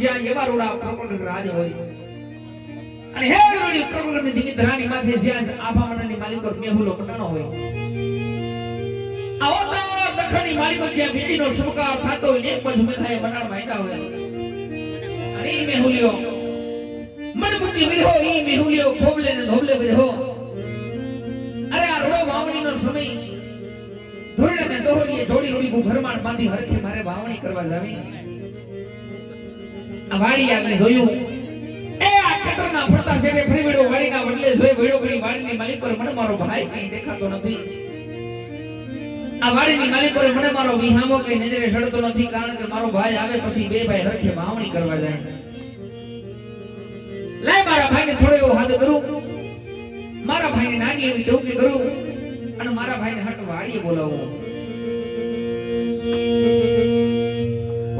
જ્યાં એવા રોડા પ્રકટ રાજ હોય. અને હે રોડી પ્રકટની દીકરી ધરાની માથે જ્યાં આભા મંડળની માલિકો મેહુલો પટાણો હોય. આવો તો દખણી માલિકો જ્યાં વીટીનો શુભકાર થતો હોય એક બાજુ મેઘાએ બનાડ માંડ્યા હોય. અને ઈ મેહુલિયો મનબુદ્ધિ વિરહો, ઈ મેહુલિયો ખોબલે ને ધોબલે વિરહો. અરે આ રોડો વાવણીનો સમય. ધોરણે ને દોહરીએ જોડી રોડી ઘરમાળ બાંધી હરખે મારે વાવણી કરવા જાવી. વાડી આગળ જોયું. એ આ ખેતરના ફરતા છે ફરી વેડો વાડીના વડલે જોઈ વેડો ઘડી વાડીની માલિક પર મને મારો ભાઈ કઈ દેખાતો નથી. આ વાડીની માલિક પર મને મારો વિહામો કઈ નજરે સડતો નથી, કારણ કે મારો ભાઈ આવે પછી બે ભાઈ હરખે વાવણી કરવા જાય. લાય મારા ભાઈને થોડો એવો હાથ કરું. મારા ભાઈને નાની એવી ડોકી કરું અને મારા ભાઈને હટ વાડીએ બોલાવું.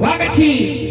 વાગછી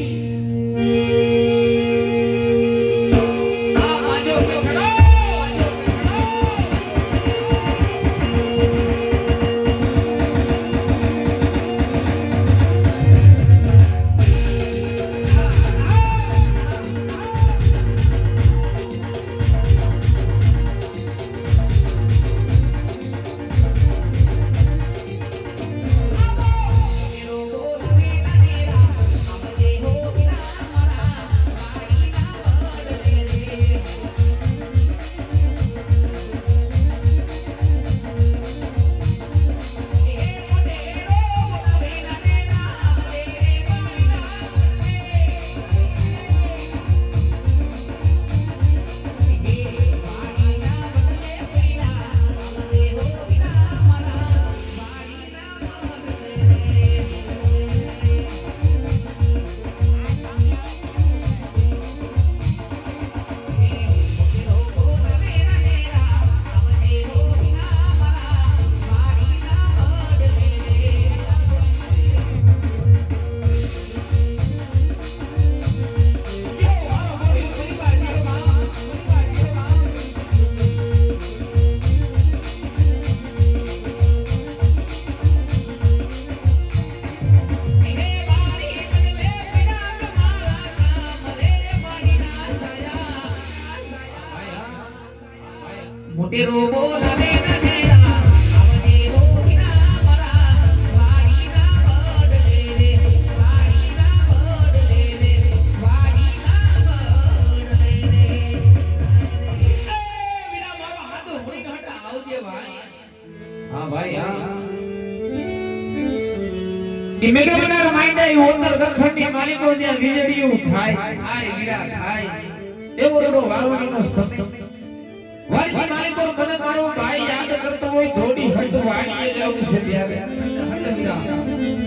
મોટેરો બોલાવે નનેરા આવજે હો વિના વાડીના બડલે રે વાડીના બડલે રે વાડીના બડલે રે એ વિના મારો હાથ હોઈ ઘાટા આવજે ભાઈ હા ભાઈ હા મેઘા બનાર માંડ્યા ઈ ઓતર દખણની માલિકો જ્યાં વીજળીયું થાય હાય વીરા હાય એવો એવો વાવણીનો શબ્દ મારે તો મને મારો ભાઈ યાદ કરતો હોય, ધોડી હટ વાડીએ જવું છે ત્યારે.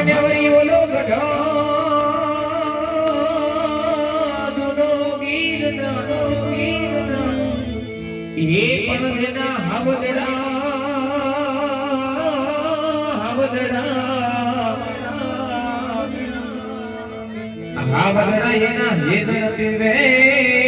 હાને વરી ઓલો ગઢા દુનો ગીરના ગીરના એ પણ જેના હવદડા હવદડા હાવદડા એના હેસણ પીવે